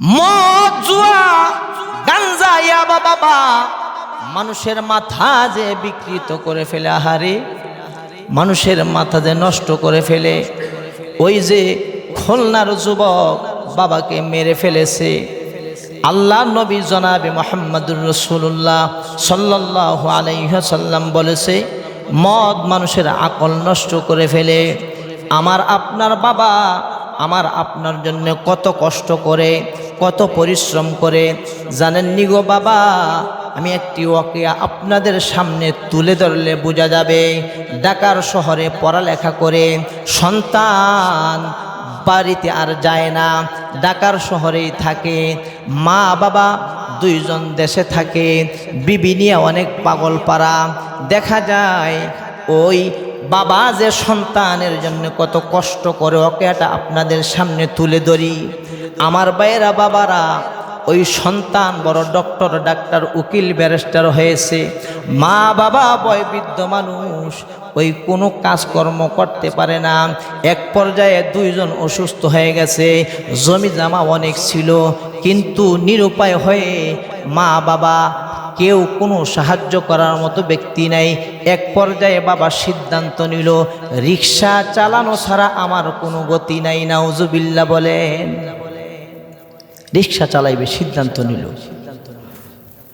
মদ গাঞ্জা বাবা। মানুষের মাথা যে বিকৃত করে ফেলে, আহারে। মানুষের মাথা যে নষ্ট করে ফেলে। ওই যে খুলনার যুবক বাবাকে মেরে ফেলেছে। আল্লাহ নবী জনাবে মোহাম্মদুর রসুল্লাহ সাল্লাহ আলাইসাল্লাম বলেছে, মদ মানুষের আকল নষ্ট করে ফেলে। আমার আপনার বাবা আমার আপনার জন্য কত কষ্ট করে কত পরিশ্রম করে। জানেন নিগো বাবা, আমি একটি ওকে আপনাদের সামনে তুলে ধরলে বোঝা যাবে, ঢাকার শহরে পড়ালেখা করে সন্তান বাড়িতে আর যায় না, ঢাকার শহরেই থাকে, মা বাবা দুইজন দেশে থাকে, বিবি নিয়ে অনেক পাগল পাড়া। দেখা যায় ওই বাবা যে সন্তানের জন্য কত কষ্ট করে ওকে এটা আপনাদের সামনে তুলে ধরি। আমার বাইরা বাবারা, ওই সন্তান বড় ডক্টর, ডাক্তার, উকিল, ব্যারিস্টার হয়েছে। মা, বাবা, বয়বৃদ্ধ মানুষ, ওই কোনো কাজকর্ম করতে পারে না। এক পর্যায়ে দুইজন অসুস্থ হয়ে গেছে। জমি জামা অনেক ছিল, কিন্তু নিরুপায় হয়ে মা, বাবা, কেউ কোনো সাহায্য করার মতো ব্যক্তি নাই। এক পর্যায়ে বাবা সিদ্ধান্ত নিল, রিক্সা চালানো ছাড়া আমার কোনো গতি নাই। নাউজুবিল্লা বলেন। রিক্সা চালাইবে সিদ্ধান্ত নিল।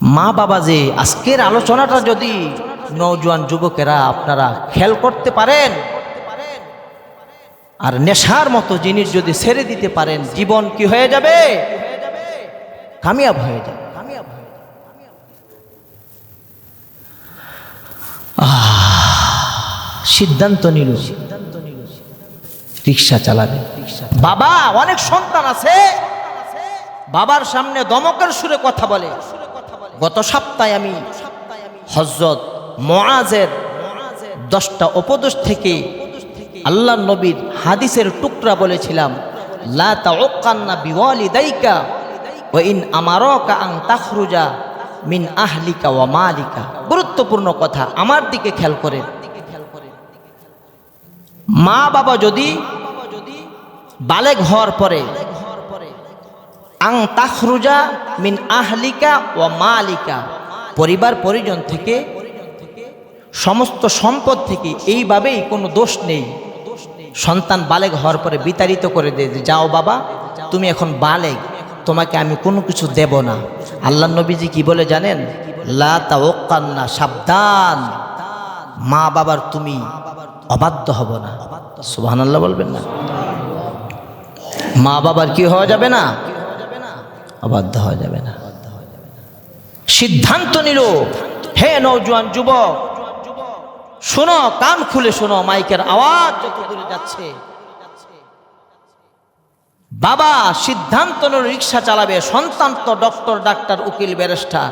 মা বাবা যে আজকের আলোচনাটা যদি নৌজওয়ান যুবকেরা আপনারা খেয়াল করতে পারেন আর নেশার মতো জিনিস যদি ছেড়ে দিতে পারেন জীবন কি হয়ে যাবে? কামিয়াব হয়ে যাবে যাবে। আহ, সিদ্ধান্ত নিল রিক্সা চালাবে। বাবা অনেক সন্তান আছে। বাবার সামনে দমকের সুরে কথা বলে। গত সপ্তাহে আমি হজরত মোয়াজের দশটা উপদেশ থেকে আল্লাহ নবীর হাদিসের টুকরা বলেছিলাম, লা আং তাখরুজা মিন আহলিকা ওয়া মালিকা। গুরুত্বপূর্ণ কথা, আমার দিকে খেয়াল করে। মা বাবা যদি বালেগ হওয়ার পরে আং তাখরুজা মিন আহলিকা ও মালিকা। পরিবার পরিজন থেকে সমস্ত সম্পদ থেকে এইভাবেই কোনো দোষ নেই। সন্তান বালেগ হওয়ার পরে বিতাড়িত করে দে যে, যাও বাবা তুমি এখন বালেগ তোমাকে আমি কোনো কিছু দেব না। আল্লাহ নবীজি কি বলে জানেন? লা সাবধান মা বাবার তুমি অবাধ্য হব না। সুবহান আল্লাহ বলবেন না। মা বাবার কি হওয়া যাবে না? অবাধ্য হওয়া যাবে না। সিদ্ধান্ত নিল, হে নৌজওয়ান যুবক, শোনো, কান খুলে শোনো, মাইকের আওয়াজ যত দূরে যাচ্ছে। বাবা সিদ্ধান্ত নিল, রিক্সা চালাবে, সন্তান তো ডক্টর, ডাক্তার, উকিল, ব্যারিস্টার।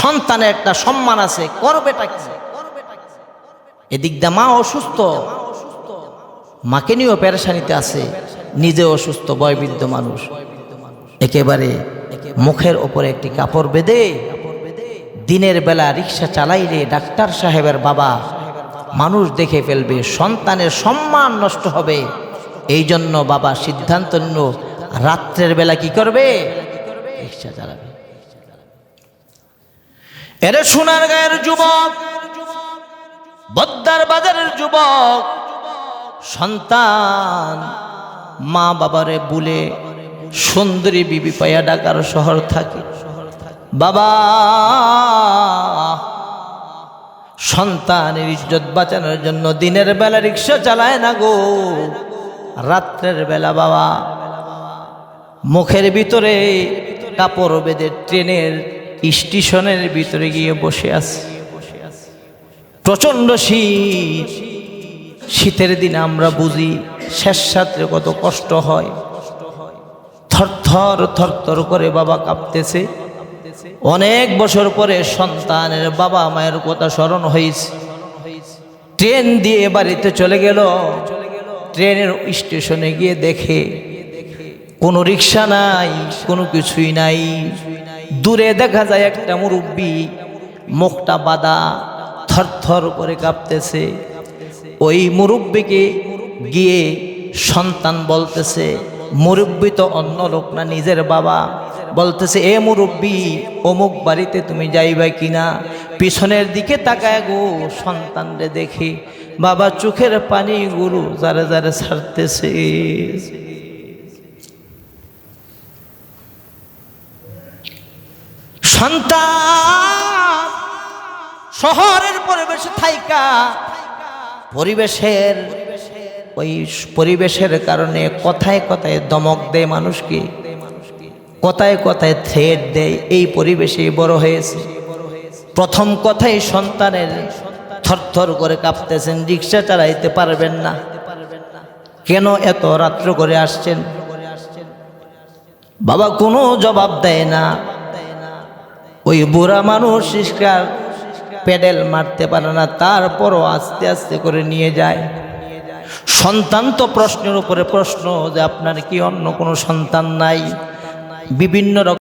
সন্তানের একটা সম্মান আছে করবেটা কি? এদিক দিয়ে মা অসুস্থ, মাকে নিয়েও পেরেশানিতে আছে নিজে অসুস্থ, বয়বৃদ্ধ মানুষ। একেবারে মুখের ওপরে একটি কাপড় বেঁধে দিনের বেলা রিক্সা চালাইলে ডাক্তার সাহেবের বাবা মানুষ দেখে ফেলবে, সন্তানের সম্মান নষ্ট হবে। এই জন্য বাবা সিদ্ধান্ত নিল, রাত্রের বেলা কি করবে? রিক্সা চালাবে। এরে সোনার গায়ের যুবক, বদ্দার বাজারের যুবক, সন্তান মা বাবারে বুলে সুন্দরী বিবি পাইয়া ডাকার শহর থাকে। বাবা, সন্তানের ইজ্জত বাঁচানোর জন্য দিনের বেলা রিক্সা চালায় না গো। রাত্রের বেলা বাবা, মুখের ভিতরে কাপড় বেঁধে ট্রেনের স্টেশনের ভিতরে গিয়ে বসে আছে। প্রচণ্ড শীত। শীতের দিনে আমরা বুঝি শেষ সাত্রে কত কষ্ট হয়। থরথর থরথর করে বাবা কাঁপতেছে। অনেক বছর পরে সন্তানের বাবা মায়ের কথা স্মরণ হয়েছে। ট্রেন দিয়ে বাড়িতে চলে গেল। ট্রেনের স্টেশনে গিয়ে দেখে কোনো রিক্সা নাই, কোনো কিছুই নাই। দূরে দেখা যায় একটা মুরব্বী মুখটা বাদা থরথর করে কাঁপতেছে। ওই মুরব্বীকে গিয়ে সন্তান বলতেছে মুরব্বী তো অন্য লোক না, নিজের বাবা। বলতেছে, এ মুরব্বী, অমুক বাড়িতে তুমি যাইবা কিনা? পিছনের দিকে তাকায় গো সন্তানরে দেখি। বাবা চোখের পানি গুরু যারে যারে ছাড়তেছে। সন্তান শহরের পরিবেশে থাইকা, পরিবেশের ওই পরিবেশের কারণে কথায় কথায় দমক দেয় মানুষকে, কথায় কথায় থ্রেড দেয়। এই পরিবেশে বড় হয়েছে। প্রথম কথাই সন্তানের থরথর করে কাঁপতেছেন, রিক্সা চালাইতে পারবেন না। কেন এত রাত্র করে আসছেন? বাবা কোনো জবাব দেয় না। ওই বুড়া মানুষ রিক্সার পেডেল মারতে পারে না, তারপরও আস্তে আস্তে করে নিয়ে যায়। সন্তান তো প্রশ্নের উপরে প্রশ্ন যে আপনার কি অন্য কোনো সন্তান নাই? বিভিন্ন রকম